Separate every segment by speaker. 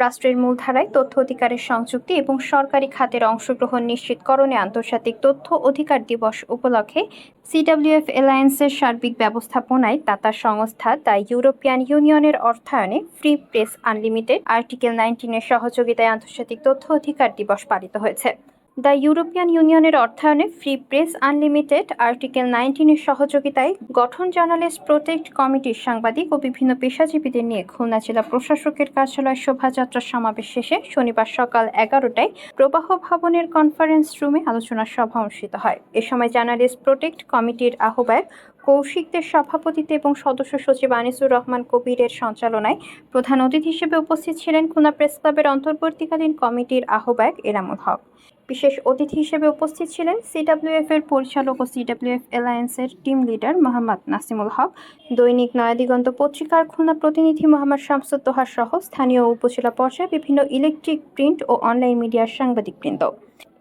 Speaker 1: রাষ্ট্রের মূলধারায় তথ্য অধিকারের সংযুক্তি এবং সরকারি খাতের অংশগ্রহণ নিশ্চিতকরণে আন্তর্জাতিক তথ্য অধিকার দিবস উপলক্ষে সিডাব্লিউএফ অ্যালায়েন্সের সার্বিক ব্যবস্থাপনায় দাতা সংস্থা দ্য ইউরোপিয়ান ইউনিয়নের অর্থায়নে ফ্রি প্রেস আনলিমিটেড আর্টিকেল নাইনটিনের সহযোগিতায় আন্তর্জাতিক তথ্য অধিকার দিবস পালিত হয়েছে। দ্য ইউরোপিয়ান ইউনিয়নের অর্থায়নে ফ্রি প্রেস আনলিমিটেড আর্টিকেল নাইনটিনের সহযোগিতায় গঠন জার্নালিস্ট প্রোটেক্ট কমিটির সাংবাদিক ও বিভিন্ন পেশাজীবীদের নিয়ে খুলনা জেলা প্রশাসকের কার্যালয় শোভাযাত্রা সমাবেশ শেষে শনিবার সকাল এগারোটায় প্রবাহ ভবনের কনফারেন্স রুমে আলোচনা সভা অনুষ্ঠিত হয়। এ সময় জার্নালিস্ট প্রোটেক্ট কমিটির আহ্বায়ক কৌশিকদের সভাপতিত্বে এবং সদস্য সচিব আনিসুর রহমান কবিরের সঞ্চালনায় প্রধান অতিথি হিসেবে উপস্থিত ছিলেন খুলনা প্রেস ক্লাবের অন্তর্বর্তীকালীন কমিটির আহ্বায়ক এনামুল হক। বিশেষ অতিথি হিসেবে উপস্থিত ছিলেন সিডব্লিউএফ এর পরিচালক ও সিডব্লিউএফ অ্যালায়েন্সের টিম লিডার মোহাম্মদ নাসিমুল হক। দৈনিক নয়াদিগন্ত পত্রিকার খুলনা প্রতিনিধি মোহাম্মদ শামসুদ্দোহা সহ স্থানীয় উপজেলা পর্যায়ে বিভিন্ন ইলেকট্রিক প্রিন্ট ও অনলাইন মিডিয়ার সাংবাদিকবৃন্দ।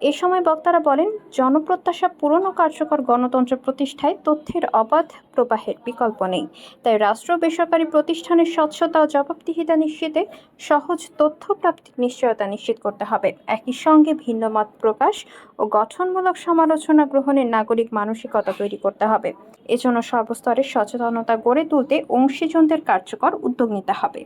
Speaker 1: এ সময় বক্তারা বলেন, জনপ্রত্যাশা পূরণ ও কার্যকর গণতন্ত্র প্রতিষ্ঠায় তথ্যের অবাধ প্রবাহের বিকল্প নেই। তাই রাষ্ট্র, বেসরকারি প্রতিষ্ঠানের স্বচ্ছতা ও জবাবদিহিতা নিশ্চিতে সহজ তথ্য প্রাপ্তির নিশ্চয়তা নিশ্চিত করতে হবে। একই সঙ্গে ভিন্ন মত প্রকাশ ও গঠনমূলক সমালোচনা গ্রহণের নাগরিক মানসিকতা তৈরি করতে হবে। এজন্য সর্বস্তরের সচেতনতা গড়ে তুলতে অংশীজনদের কার্যকর উদ্যোগ নিতে হবে।